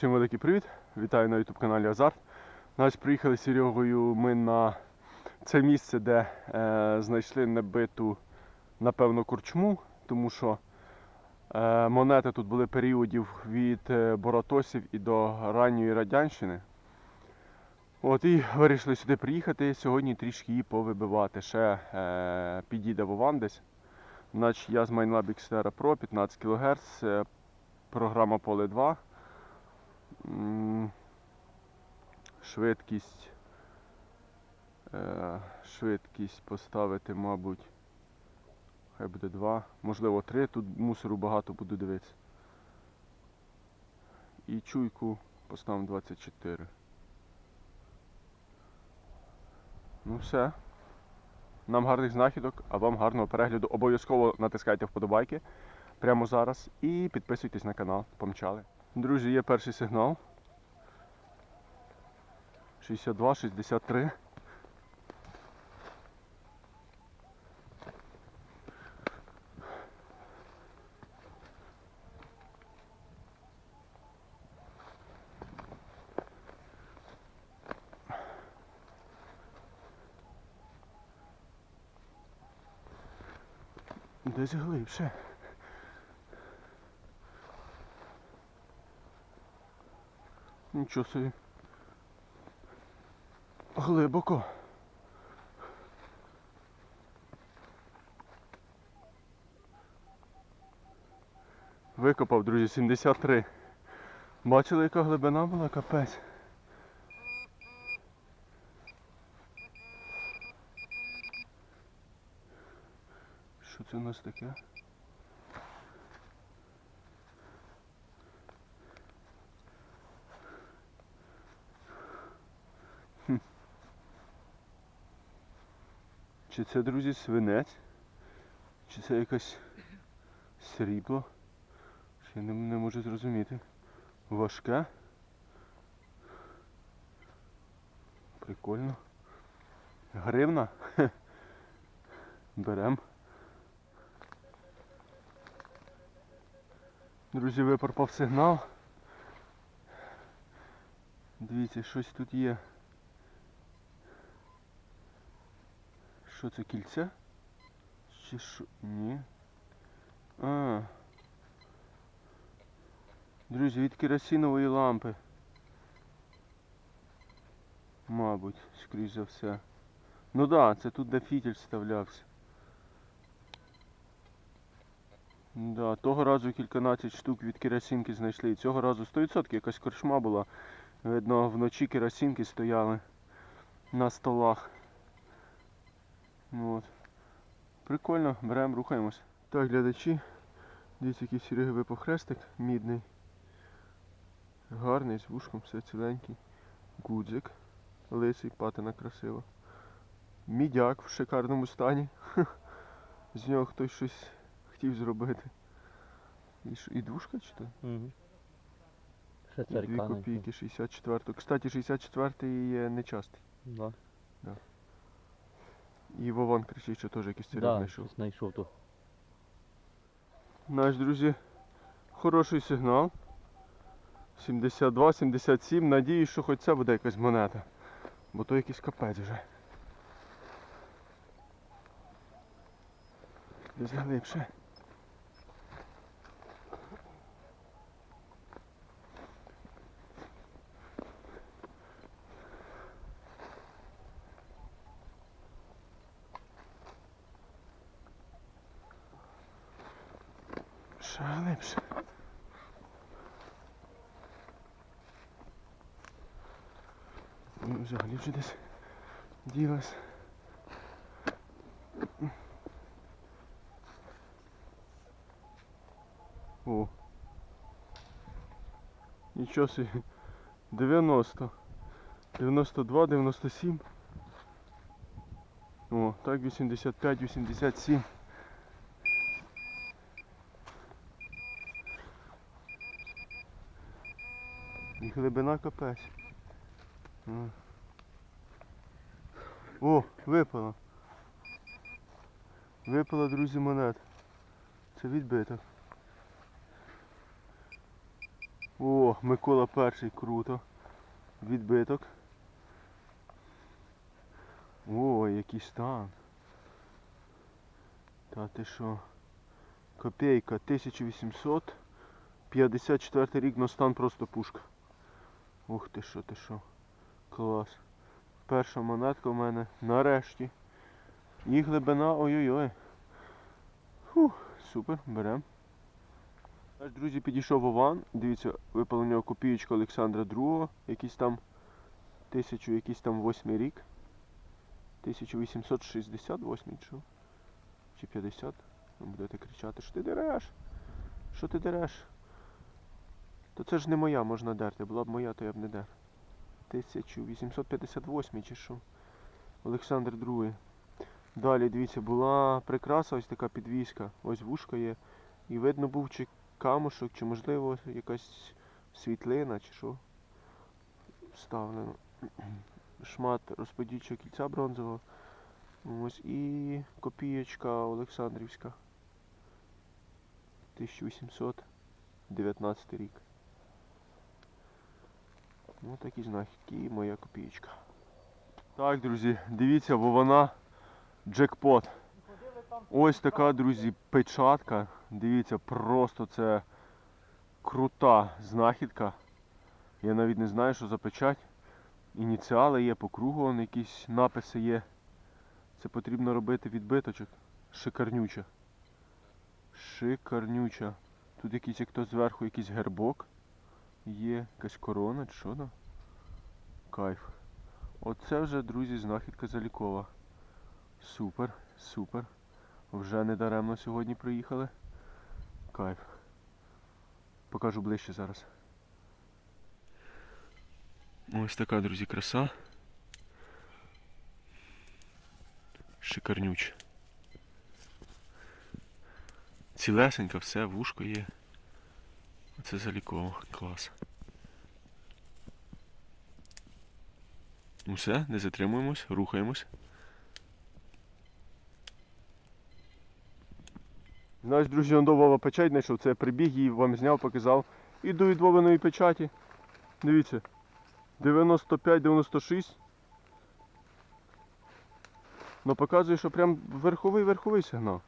Усім великий привіт! Вітаю на YouTube каналі Азарт. Наш приїхали з Серегою ми на це місце, де е, знайшли небиту, напевно, корчму, тому що е, монети тут були періодів від е, Боратосів і до ранньої радянщини. От і вирішили сюди приїхати. Сьогодні трішки її повибивати. Ще е, підійде Вован десь. Значить, я з Mindlab Xterra Pro 15 кГц, е, програма Поле 2. Швидкість. е, Швидкість поставити, мабуть. Хай буде 2, можливо 3, тут мусору багато буду дивитися. І чуйку поставимо 24. Ну все. Нам гарних знахідок, а вам гарного перегляду. Обов'язково натискайте вподобайки прямо зараз і підписуйтесь на канал. Помчали. Друзі, є перший сигнал. 62, 63. Десь глибше. Нічого собі. Глибоко. Викопав, друзі, 73. Бачили, яка глибина була, капець. Що це у нас таке? Чи це, друзі, свинець? Чи це якесь срібло? Ще не, не можу зрозуміти. Важке. Прикольно. Гривна? Берем. Друзі, випарпав сигнал. Дивіться, щось тут є. Що це кільце? Чи що? Ні. А. Друзі, від керосинової лампи. Мабуть, скоріш за все. Ну да, це тут де фітіль вставлявся. Да, того разу кільканадцять штук від керосинки знайшли. Цього разу 100% якась корчма була. Видно, вночі керосинки стояли на столах. От. Прикольно, беремо, рухаємось. Так, глядачі, дивіться, який Сереги випав хрестик мідний. Гарний, з вушком, все ціленький. Гудзик. Лисий, патина красива. Мідяк в шикарному стані. З нього хтось щось хотів зробити. І, і двушка чи то? Угу. Ще І Дві копійки 64. Кстати, 64-й є нечастий. Да. І Вован кричить, що теж якийсь цирюк Да, знайшов. знайшов то. Наш, друзі, хороший сигнал. 72, 77. Надіюсь, що хоч це буде якась монета. Бо то якийсь капець вже. Десь глибше. Ще глибше. Ну, взагалі вже десь ділась. О. Нічого собі. 90. 92, 97. О, так 85, 87. І глибина капець. О. О, випала. Випала, друзі, монет. Це відбиток. О, Микола перший, круто. Відбиток. О, який стан. Та ти що? Копейка 1854 рік, но стан просто пушка. Ух ти що, ти що. Клас. Перша монетка в мене нарешті. І глибина ой-ой-ой. Фух, супер, берем. Наш друзі підійшов Ован. Дивіться, випала у нього копієчка Олександра II, якийсь там тисячу, якийсь там восьмий рік. 1868 чи? Чи 50? Ви будете кричати, що ти дереш? Що ти дереш? То це ж не моя можна дерти. Була б моя, то я б не дер. 1858 чи що? Олександр II. Далі, дивіться, була прикраса, ось така підвіска. Ось вушка є. І видно був чи камушок, чи можливо якась світлина, чи що. Вставлено. Шмат розподільчого кільця бронзового. Ось і копієчка Олександрівська. 1819 рік. Ну такі знахідки і моя копієчка. Так, друзі, дивіться, бо вона джекпот. Ось така, друзі, печатка. Дивіться, просто це крута знахідка. Я навіть не знаю, що за печать. Ініціали є по кругу, вон якісь написи є. Це потрібно робити відбиточок. Шикарнюча. Шикарнюча. Тут якийсь як то зверху якийсь гербок. Є якась корона, чи що там? Кайф. Оце вже, друзі, знахідка залікова. Супер, супер. Вже не даремно сьогодні приїхали. Кайф. Покажу ближче зараз. Ось така, друзі, краса. Шикарнюче. Цілесенька, все, вушко є. Оце заліково. Клас. Ну все, не затримуємось, рухаємось. Знаєш, друзі, он до печать знайшов, це я прибіг її вам зняв, показав. Іду від Вовиної печаті. Дивіться. 95-96. Ну показує, що прям верховий-верховий сигнал.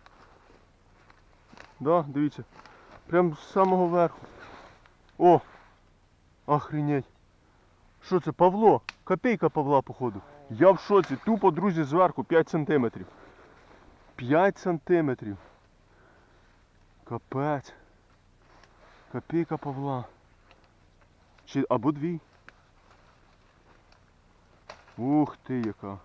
Да, дивіться. Прям з самого верху. О! Охренеть. Що це, Павло? Копейка Павла, походу. Я в шоці. Тупо, друзі, зверху 5 сантиметрів. 5 сантиметрів. Капець. Копейка Павла. Чи або дві. Ух ти яка.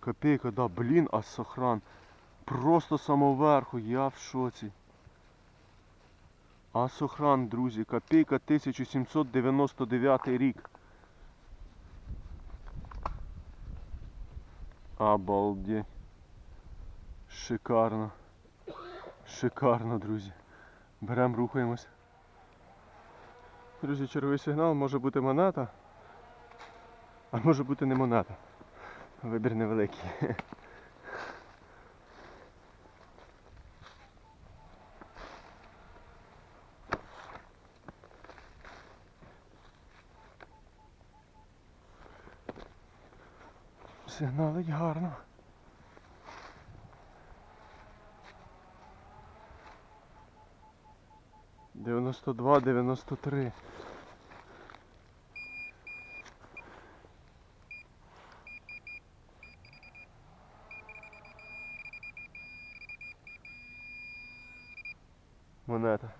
Копейка, да, блін, а сохран. Просто самоверху, я в шоці. А сохран, друзі, копейка 1799 рік. Обалдеть. Шикарно. Шикарно, друзі. Беремо, рухаємось. Друзі, черговий сигнал може бути моната, а може бути не моната. Вибір невеликий. Сигналить гарно. Дев'яносто два, дев'яносто три. Монета.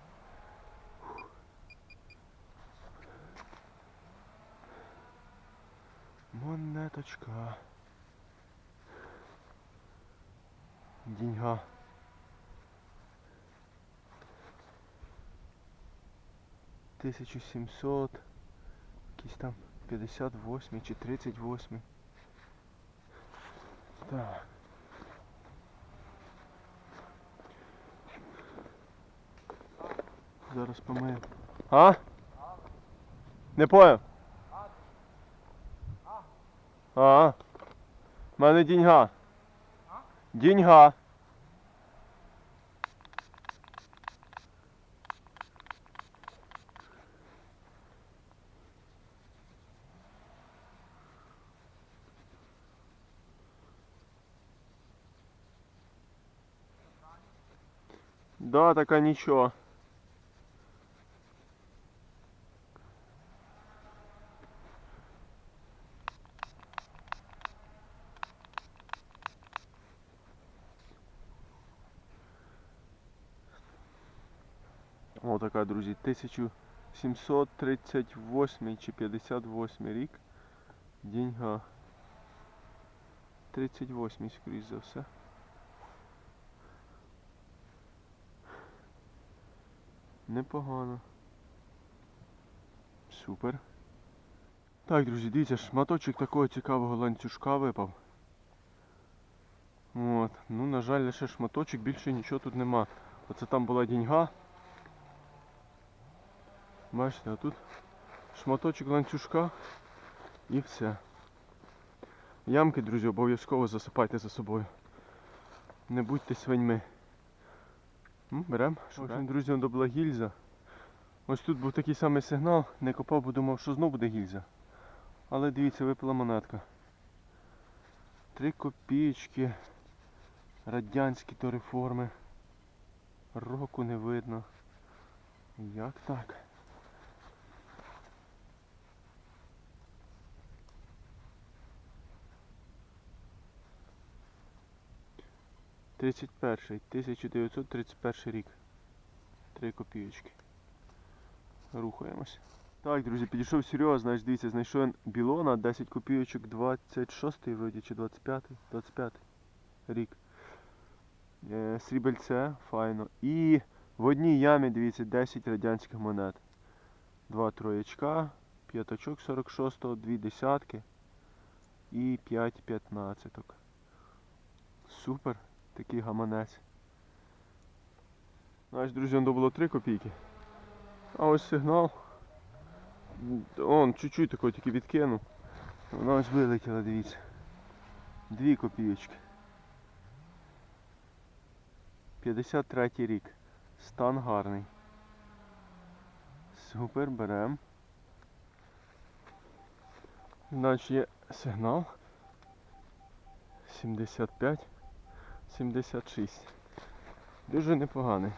Монеточка. Деньга. Тисячу сімсот. Якийсь там 58 чи 38. Так. Зараз помию. А? Не понял? А. В мене деньга. Деньга. Да, така нічого. О, така, друзі, 1738 чи 58 рік. Деньга. 38, скоріш за все. Непогано. Супер. Так, друзі, дивіться, шматочок такого цікавого ланцюжка випав. От. Ну, на жаль, лише шматочок, більше нічого тут нема. Оце там була діньга. Бачите, а тут шматочок ланцюжка і все. Ямки, друзі, обов'язково засипайте за собою. Не будьте свиньми. М, Берем. друзі общем, була гільза. Ось тут був такий самий сигнал, не копав, бо думав, що знов буде гільза. Але дивіться, випала монетка. Три копійки. Радянські то реформи. Року не видно. Як так? Тридцять перший, 1931 рік. Три копійочки. Рухаємось. Так, друзі, підійшов Серега, значить, дивіться, знайшов білона, 10 копійочок, 26 вроді, чи 25 25 рік. Е, срібельце, файно. І в одній ямі, дивіться, 10 радянських монет. Два троєчка, п'ятачок 46-го, дві десятки і 5 п'ятнадцяток. Супер, такий гаманець. Значить, друзі, було 3 копійки. А ось сигнал. Он чуть-чуть такого тільки відкинув. Вона ось вилетіла, дивіться. Дві копійочки. 53 рік. Стан гарний. Супер, берем. Значить є сигнал. 75. 76. Дуже непоганий.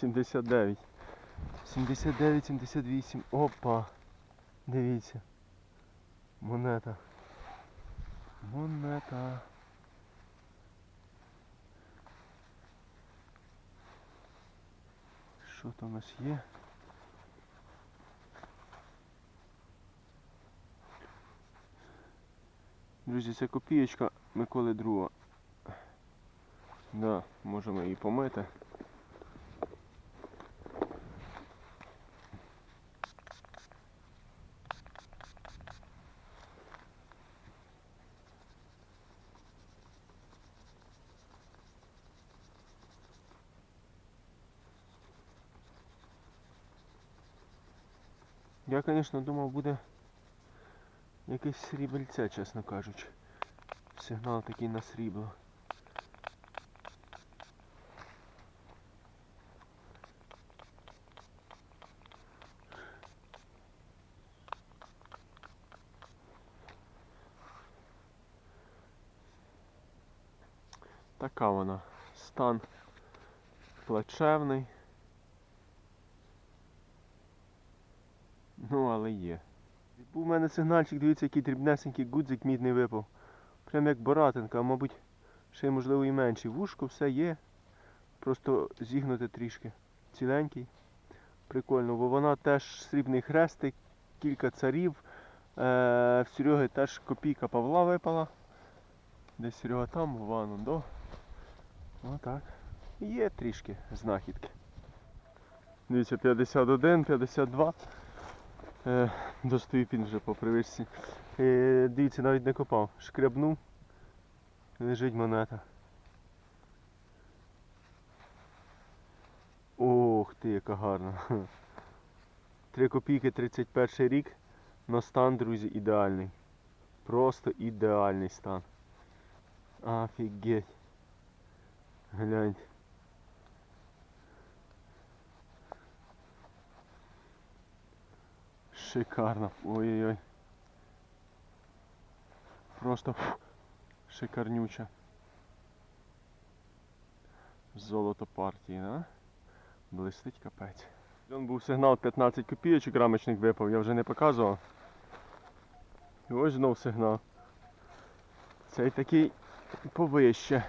79. 79, 78. Опа. Дивіться. Монета. Монета. Що там у нас є? Друзі, це копієчка Миколи Друга. Да, можемо її помити. Я, звісно, думав, буде якесь срібельце, чесно кажучи. Сигнал такий на срібло. Така вона. Стан плачевний. Ну, але є. Був у мене сигнальчик, дивіться, який дрібнесенький гудзик мідний випав. Прям як боратинка, а мабуть, ще можливо і менший. Вушко все є. Просто зігнути трішки. Ціленький. Прикольно, бо вона теж срібний хрестик, кілька царів. Е, в Сереги теж копійка Павла випала. Десь Серега там, в Вану, до. Отак. Є трішки знахідки. Дивіться, 51, 52. Е, достаю він вже по привичці. Е, дивіться, навіть не копав. Шкрябнув. Лежить монета. Ох ти, яка гарна. 3 копійки 31 рік. Но стан, друзі, ідеальний. Просто ідеальний стан. Офігеть. Гляньте. Шикарно. Ой-ой-ой. Просто фу, шикарнюча. Золото партії, на? Блистить капець. Він був сигнал 15 копійочок, рамочник випав, я вже не показував. І ось знов сигнал. Цей такий повище.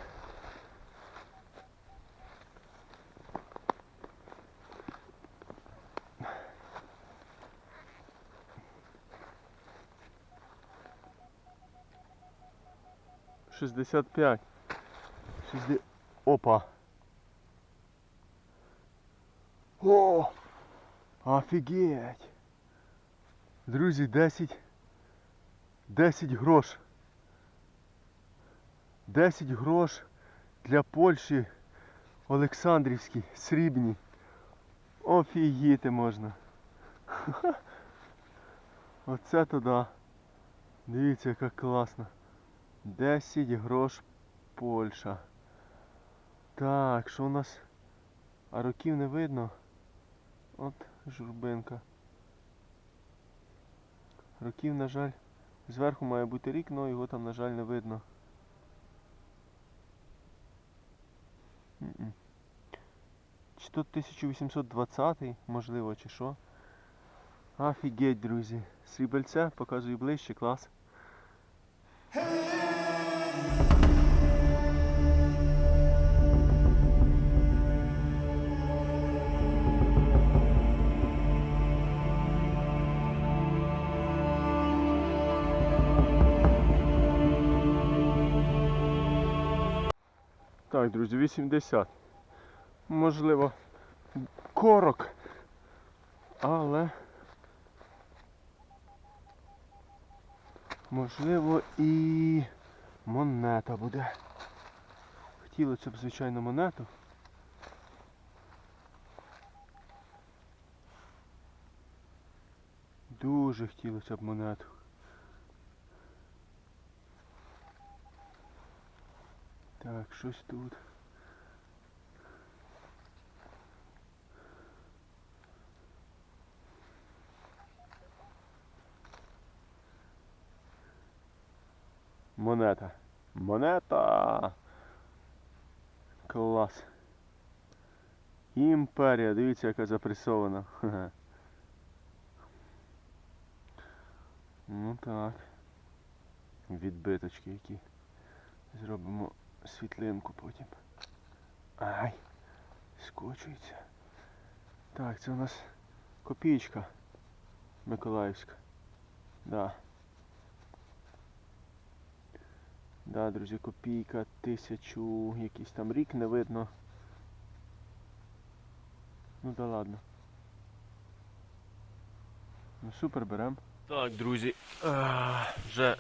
Шістдесят п'ять. Шістде... Опа. О! Офігеть! Друзі, 10. 10 грош. 10 грош для Польщі Олександрівські, срібні. Офігіти можна. Оце туди. Дивіться, яка класна. 10 грош Польща. Так, що у нас? А років не видно. От журбинка. Років, на жаль, зверху має бути рік, але його там, на жаль, не видно. Чи то 1820 можливо, чи що. Офігеть, друзі. Срібельце, показую ближче, клас. Так, друзі, 80. Можливо, корок. Але. Можливо і монета буде. Хотілося б, звичайно, монету. Дуже хотілося б монету. Так, щось тут. Монета. Монета. Клас. Імперія, дивіться, яка запресована. Ха-ха. Ну так. Відбиточки які. Зробимо світлинку потім. Ай, скочується. Так, це у нас копійка Миколаївська. Да. Да, друзі, копійка, тисячу, якийсь там рік не видно. Ну да ладно. Ну супер берем. Так, друзі, а, вже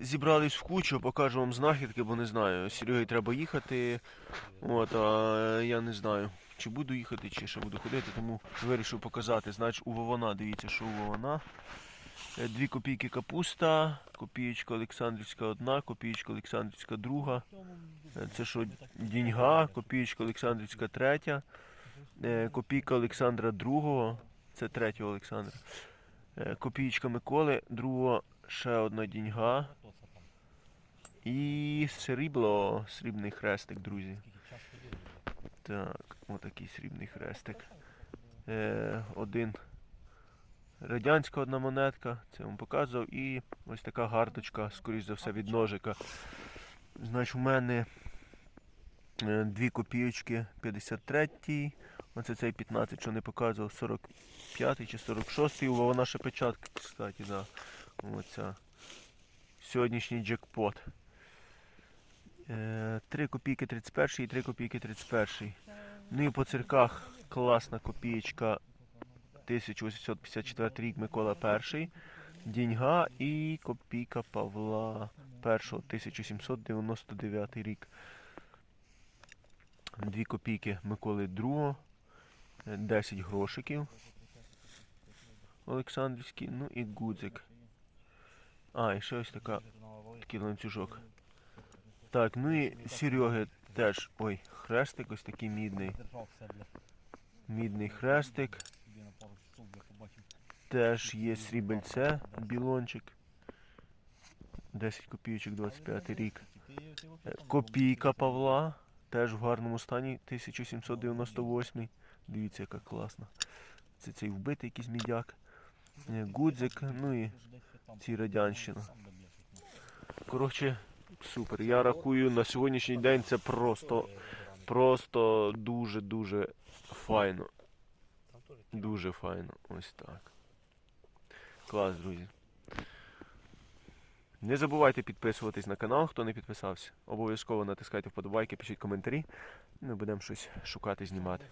зібрались в кучу, покажу вам знахідки, бо не знаю. Сереги треба їхати. От, а я не знаю, чи буду їхати, чи ще буду ходити, тому вирішив показати. Значить, у Вована, дивіться, що у Вована. Е, Дві копійки капуста, копієчка Олександрівська одна, копієчка Олександрівська друга. Е, Це що, діньга, копієчка Олександрівська третя, е, копійка Олександра другого, це третього Олександра. Е, Копієчка Миколи, другого ще одна діньга. І срібло, срібний хрестик, друзі. Так, отакий срібний хрестик. Е, один радянська одна монетка, це вам показував, і ось така гарточка, скоріш за все, від ножика. Значить, у мене е, дві копійочки 53-й, оце цей 15, що не показував, 45 чи 46 й вона ще печатка, кстати, да. Оця. Сьогоднішній джекпот. Е, 3 копійки 31 і 3 копійки 31. Ну і по цирках класна копієчка 1854 рік Микола І, Діньга і копійка Павла І, 1799 рік. Дві копійки Миколи II, 10 грошиків Олександрівський, ну і гудзик. А, і ще ось така, такий ланцюжок. Так, ну і Сереги теж. Ой, хрестик ось такий мідний. Мідний хрестик. Теж є срібельце, білончик. 10 копійочок, 25 рік. Е, Копійка Павла, теж в гарному стані 1798. Дивіться, яка класна. Це цей вбитий якийсь мідяк. Е, Гудзик, ну і ці радянщина. Коротше, супер. Я рахую на сьогоднішній день це просто, просто дуже-дуже файно. Дуже файно. Ось так. Клас, друзі. Не забувайте підписуватись на канал, хто не підписався. Обов'язково натискайте вподобайки, пишіть коментарі. Ми будемо щось шукати, знімати.